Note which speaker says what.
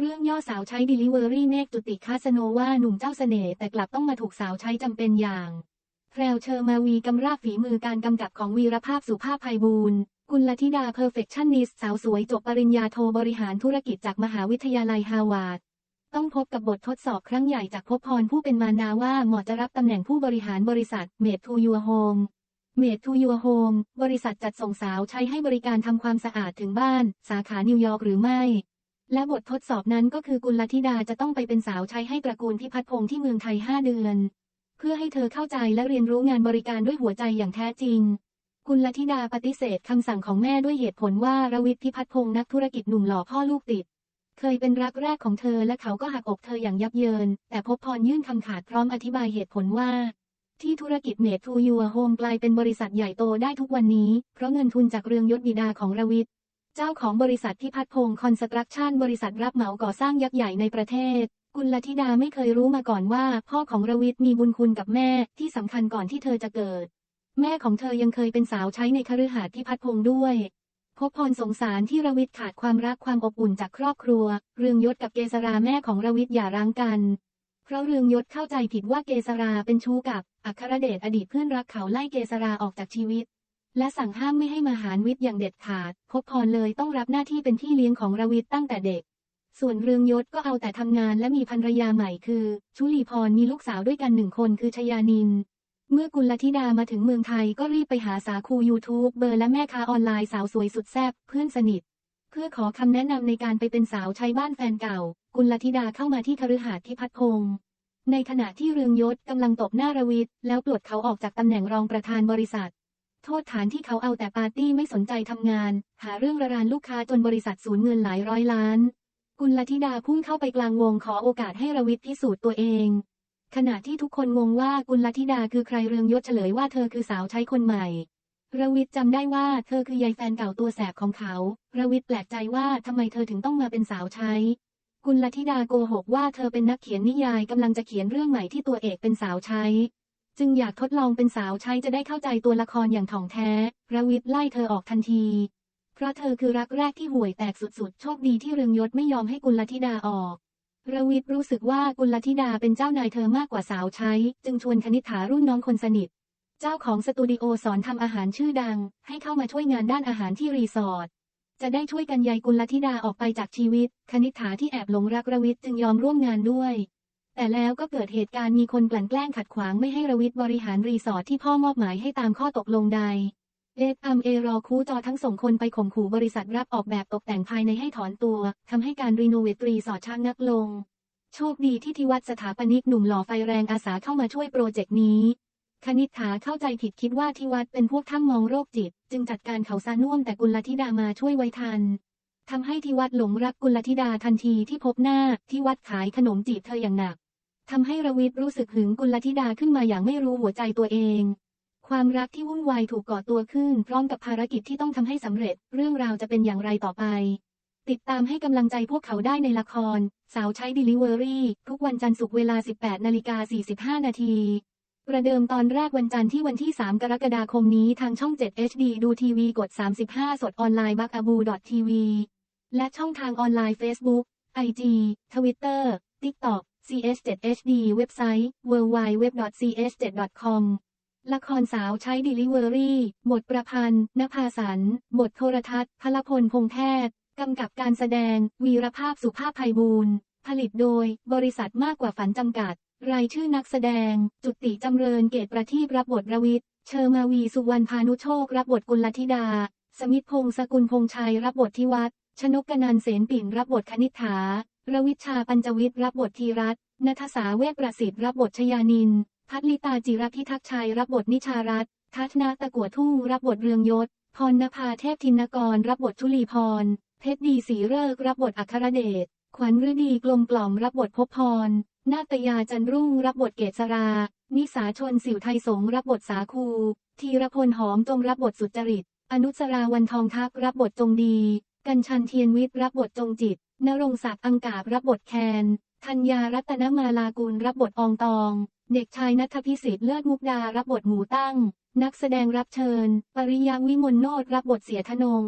Speaker 1: เรื่องย่อสาวใช้ Delivery เมฆจุติคาสโนว่าหนุ่มเจ้าเสน่ห์แต่กลับต้องมาถูกสาวใช้จำเป็นอย่างแพรวเชอร์มาวีกำราบฝีมือการกำกับของวีรภาพสุภาพไพบูลกุลธิดาเพอร์เฟคชันนิสสาวสวยจบปริญญาโทบริหารธุรกิจจากมหาวิทยาลัยฮาวาดต้องพบกับบททดสอบครั้งใหญ่จากภพพรผู้เป็นมารดาว่าเหมาะจะรับตำแหน่งผู้บริหารบริษัทเมดทูยูโฮมเมดทูยูโฮมบริษัทจัดส่งสาวใช้ให้บริการทำความสะอาดถึงบ้าน สาขานิวยอร์กหรือไม่ และบททดสอบนั้นก็คือกุลธิดาจะต้องไปเป็นสาวใช้ให้ตระกูลพิพัฒพงษ์ที่เมืองไทย5เดือน เพื่อให้เธอเข้าใจและเรียนรู้งานบริการด้วยหัวใจอย่างแท้จริง กุลธิดาปฏิเสธคำสั่งของแม่ด้วยเหตุผลว่าระวิทย์พิพัฒน์พงษ์นักธุรกิจหนุ่มหล่อพ่อลูกติด เคยเป็นรักแรกของเธอและเขาก็หักอกเธออย่างยับเยิน แต่พบพรยื่นคำขาดพร้อมอธิบายเหตุผลว่าที่ธุรกิจเมททูยูโฮมกลายเป็นบริษัทใหญ่โตได้ทุกวันนี้ เพราะเงินทุนจากเรืองยศบิดาของรวิทย์ เจ้าของบริษัทพิพัฒน์พงศ์คอนสตรักชั่น บริษัทรับเหมาก่อสร้างยักษ์ใหญ่ในประเทศ กุลธิดาไม่เคยรู้มาก่อนว่า พ่อของรวิทย์มีบุญคุณกับแม่ที่สำคัญก่อนที่เธอจะเกิด แม่ของเธอยังเคยเป็นสาวใช้ในคฤหาสน์พิพัฒน์พงศ์ด้วยพบพรสงสารที่รวิทย์ขาดความรักความอบอุ่นจากครอบครัว เรืองยศกับเกษราแม่ของรวิทย์อย่าร้างกัน เพราะเรืองยศเข้าใจผิดว่าเกษราเป็นชู้กับอัครเดชอดีตเพื่อนรักเขาไล่เกษราออกจากชีวิต และสั่งห้ามไม่ให้มาหารวิทย์อย่างเด็ดขาดพบพรเลยต้องรับหน้าที่เป็นพี่เลี้ยงของรวิทย์ตั้งแต่เด็ก ส่วนเรืองยศก็เอาแต่ทำงานและมีภรรยาใหม่คือ ชุลีพรมีลูกสาวด้วยกันหนึ่งคนคือชยานิน เมื่อกุลธิดามาถึงเมืองไทยก็รีบไปหาสาคู YouTube เบอร์และแม่ค้าออนไลน์สาวสวยสุดแซ่บเพื่อนสนิท เพื่อขอคำแนะนำในการไปเป็นสาวใช้บ้านแฟนเก่า กุลธิดาเข้ามาที่คฤหาสน์ที่พัดพงศ์ในขณะที่เรืองยศกำลังตบหน้ารวิทย์แล้วปลดเขาออกจากตำแหน่งรองประธานบริษัท โทษฐานที่เขาเอาแต่ปาร์ตี้ไม่สนใจทำงาน หาเรื่องระรานลูกค้าจนบริษัทสูญเงินหลายร้อยล้าน กุลธิดาพุ่งเข้าไปกลางวงขอโอกาสให้รวิทย์พิสูจน์ตัวเอง ขณะที่ทุกคนงงว่ากุลธิดาคือใครเรืองยศเฉลยว่าเธอคือสาวใช้คนใหม่รวิทย์จำได้ว่าเธอคือยายแฟนเก่าตัวแสบของเขารวิทย์แปลกใจว่าทำไมเธอถึงต้องมาเป็นสาวใช้กุลธิดาโกหกว่าเธอเป็นนักเขียนนิยายกำลังจะเขียนเรื่องใหม่ที่ตัวเอกเป็นสาวใช้ จึงอยากทดลองเป็นสาวใช้จะได้เข้าใจตัวละครอย่างถ่องแท้ระวิทย์ไล่เธอออกทันที เพราะเธอคือรักแรกที่ห่วยแตกสุดๆ โชคดีที่เรืองยศไม่ยอมให้กุลธิดาออกระวิทย์รู้สึกว่ากุลธิดาเป็นเจ้านายเธอมากกว่าสาวใช้ จึงชวนคณิษฐารุ่นน้องคนสนิท เจ้าของสตูดิโอสอนทำอาหารชื่อดัง ให้เข้ามาช่วยงานด้านอาหารที่รีสอร์ทจะได้ช่วยกันยายกุลธิดาออกไปจากชีวิต คณิษฐาที่แอบหลงรักระวิทย์จึงยอมร่วมงานด้วย แต่แล้วก็เกิดเหตุการณ์มีคนกลั่นแกล้งขัดขวางไม่ให้รวิทย์บริหารรีสอร์ทที่พ่อมอบหมายให้ตามข้อตกลงใดเอสอัมเอรอคูจอทั้งส่งคนไปข่มขู่บริษัทรับออกแบบตกแต่งภายในให้ถอนตัวทำให้การรีโนเวทรีสอร์ทช้างนักลง โชคดีที่ทิวัฒน์สถาปนิกหนุ่มหล่อไฟแรงอาสาเข้ามาช่วยโปรเจกต์นี้ คณิษฐาเข้าใจผิดคิดว่าทิวัฒน์เป็นพวกถ้ำมองโรคจิต จึงจัดการเขาซาน่วมแต่กุลธิดามาช่วยไว้ทันทำให้ทิวัฒน์หลงรักกุลธิดาทันทีที่พบหน้าทิวัฒน์ขายขนมจีบเธออย่างหนัก ทำให้ระวิทรู้สึกหึงกุลธิดาขึ้นมาอย่างไม่รู้หัวใจตัวเอง ความรักที่วุ่นวายถูกก่อตัวขึ้น พร้อมกับภารกิจที่ต้องทำให้สำเร็จ เรื่องราวจะเป็นอย่างไรต่อไป ติดตามให้กำลังใจพวกเขาได้ในละคร สาวใช้ Delivery ทุกวันจันทร์ศุกร์เวลา 18นาฬิกา45 นาทีประเดิมตอนแรกวันจันทร์ที่วันที่ 3 กรกฎาคมนี้ทางช่อง 7 HD ดูทีวีกด 35 สดออนไลน์บักอบูดอททีวีและช่องทางออนไลน์ Facebook IG Twitter TikTok CS7HD เว็บไซต์ www.cs7.com ละครสาวใช้ Delivery บทประพันธ์นภาสันบทโทรทัศน์พลพลพงแพทย์กำกับการแสดง วีรภาพสุภาพไพบูลย์ผลิตโดย บริษัทมากกว่าฝันจำกัด รายชื่อนักแสดง จุติจำเริญเกตประทีปรับบทระวิทย์เชอร์มาวีสุวรรณพานุโชครับบทกุลธิดา สมิทพงศ์สกุลพงชัยรับบททิวัฒน์ชนกกนันเสนปิ่นรับบทคณิษฐา ระวิชาปัญจวิทย์รับบทธีรัตน์นัทสาเวทประสิทธิ์รับบทชยานิน พัทลิตาจิรพิทักษ์ชัยรับบทนิชารัตน์ทัศนาตะกัวทุ่งรับบทเรืองยศ พรณภาเทพธินกร รับบทชุลีพร เพชรดีสีเริกรับบทอัครเดช ขวัญฤดีกลมกล่อมรับบทภพพร นาตยาจันรุ่งรับบทเกษรา นิสาชนสิวไทยสงรับบทสาคู ธีรพลหอมจงรับบทสุจริต อนุสราวันทองทักรับบทจงดี กัญชันเทียนวิทย์รับบทจงจิต นรงศักดิ์อังกาบรับบทแคน ธัญญารัตนมาลากุลรับบทอองตอง เด็กชายนัทพิสิทธิ์เลิศมุกดารับบทหมูตั้ง นักแสดงรับเชิญ ปริยาวิมลโนดรับบทเสียทนง